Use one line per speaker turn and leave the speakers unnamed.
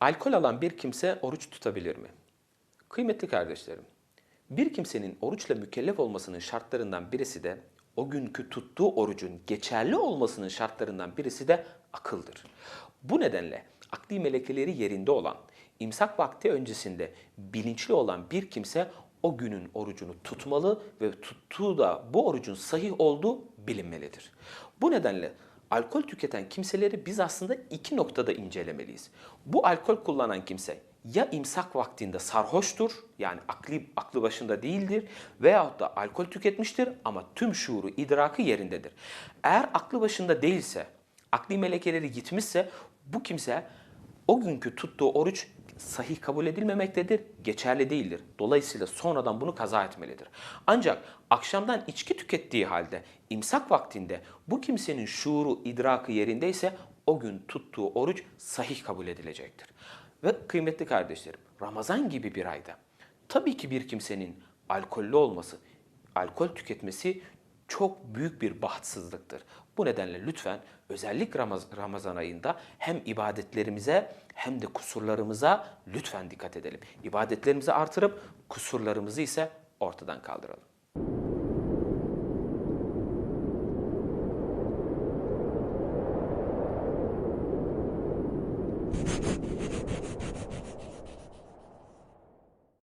Alkol alan bir kimse oruç tutabilir mi? Kıymetli kardeşlerim, bir kimsenin oruçla mükellef olmasının şartlarından birisi de o günkü tuttuğu orucun geçerli olmasının şartlarından birisi de akıldır. Bu nedenle akli melekeleri yerinde olan, imsak vakti öncesinde bilinçli olan bir kimse o günün orucunu tutmalı ve tuttuğu da bu orucun sahih olduğu bilinmelidir. Bu nedenle alkol tüketen kimseleri biz aslında iki noktada incelemeliyiz. Bu alkol kullanan kimse ya imsak vaktinde sarhoştur yani akli, aklı başında değildir veyahut da alkol tüketmiştir ama tüm şuuru, idrakı yerindedir. Eğer aklı başında değilse, akli melekeleri gitmişse bu kimse o günkü tuttuğu oruç sahih kabul edilmemektedir, geçerli değildir. Dolayısıyla sonradan bunu kaza etmelidir. Ancak akşamdan içki tükettiği halde imsak vaktinde bu kimsenin şuuru, idrakı yerindeyse o gün tuttuğu oruç sahih kabul edilecektir. Ve kıymetli kardeşlerim, Ramazan gibi bir ayda tabii ki bir kimsenin alkollü olması, alkol tüketmesi çok büyük bir bahtsızlıktır. Bu nedenle lütfen özellikle Ramaz- Ramazan ayında hem ibadetlerimize hem de kusurlarımıza lütfen dikkat edelim. İbadetlerimizi artırıp kusurlarımızı ise ortadan kaldıralım.